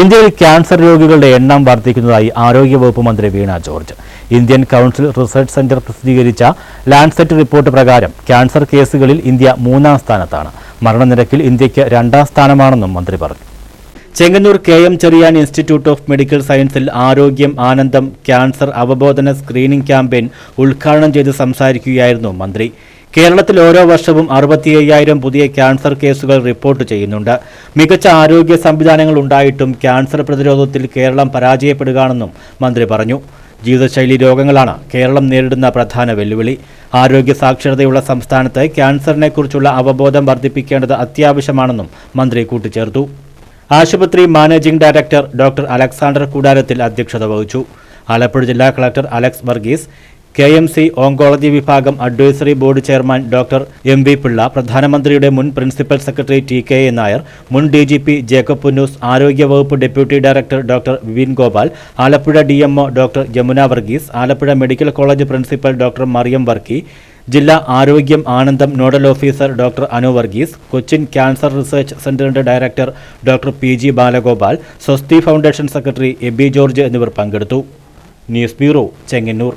ഇന്ത്യയിൽ ക്യാൻസർ രോഗികളുടെ എണ്ണം വർദ്ധിക്കുന്നതായി ആരോഗ്യവകുപ്പ് മന്ത്രി Veena George. Indian council research centre പ്രസിദ്ധീകരിച്ച ലാൻഡ്സെറ്റ് റിപ്പോർട്ട് പ്രകാരം ക്യാൻസർ കേസുകളിൽ ഇന്ത്യ മൂന്നാം സ്ഥാനത്താണ്. മരണനിരക്കിൽ ഇന്ത്യയ്ക്ക് രണ്ടാം സ്ഥാനമാണെന്നും മന്ത്രി പറഞ്ഞു. Chengannur K M Cheriyan institute of medical സയൻസിൽ ആരോഗ്യം ആനന്ദം ക്യാൻസർ അവബോധന സ്ക്രീനിംഗ് ക്യാമ്പയിൻ ഉദ്ഘാടനം ചെയ്ത് സംസാരിക്കുകയായിരുന്നു മന്ത്രി. കേരളത്തിൽ ഓരോ വർഷവും അറുപത്തി അയ്യായിരം പുതിയ ക്യാൻസർ കേസുകൾ റിപ്പോർട്ട് ചെയ്യുന്നുണ്ട്. മികച്ച ആരോഗ്യ സംവിധാനങ്ങൾ ഉണ്ടായിട്ടും ക്യാൻസർ പ്രതിരോധത്തിൽ കേരളം പരാജയപ്പെടുകയാണെന്നും മന്ത്രി പറഞ്ഞു. ജീവിതശൈലി രോഗങ്ങളാണ് കേരളം നേരിടുന്ന പ്രധാന വെല്ലുവിളി. ആരോഗ്യ സാക്ഷരതയുള്ള സംസ്ഥാനത്ത് ക്യാൻസറിനെക്കുറിച്ചുള്ള അവബോധം വർദ്ധിപ്പിക്കേണ്ടത് അത്യാവശ്യമാണെന്നും മന്ത്രി കൂട്ടിച്ചേർത്തു. ആശുപത്രി മാനേജിംഗ് ഡയറക്ടർ ഡോക്ടർ അലക്സാണ്ടർ കൂടാരത്തിൽ അധ്യക്ഷത വഹിച്ചു. ആലപ്പുഴ ജില്ലാ collector Alex Varghese K M C oncology വിഭാഗം advisory board chairman doctor M V Pillai പ്രധാനമന്ത്രിയുടെ മുൻ principal secretary T K A Nair മുൻ D G P Jacob Punnoose ആരോഗ്യവകുപ്പ് deputy director doctor Vipin Gopal Alappuzha D MO doctor Jamuna Varghese Alappuzha medical college principal doctor Mariyam Varkey ജില്ലാ ആരോഗ്യം ആനന്ദം nodal officer doctor Anu Varghese Cochin cancer research സെന്ററിന്റെ director doctor P G Balagopal Swasthi foundation secretary Aby George എന്നിവർ പങ്കെടുത്തു. News bureau Chengannur.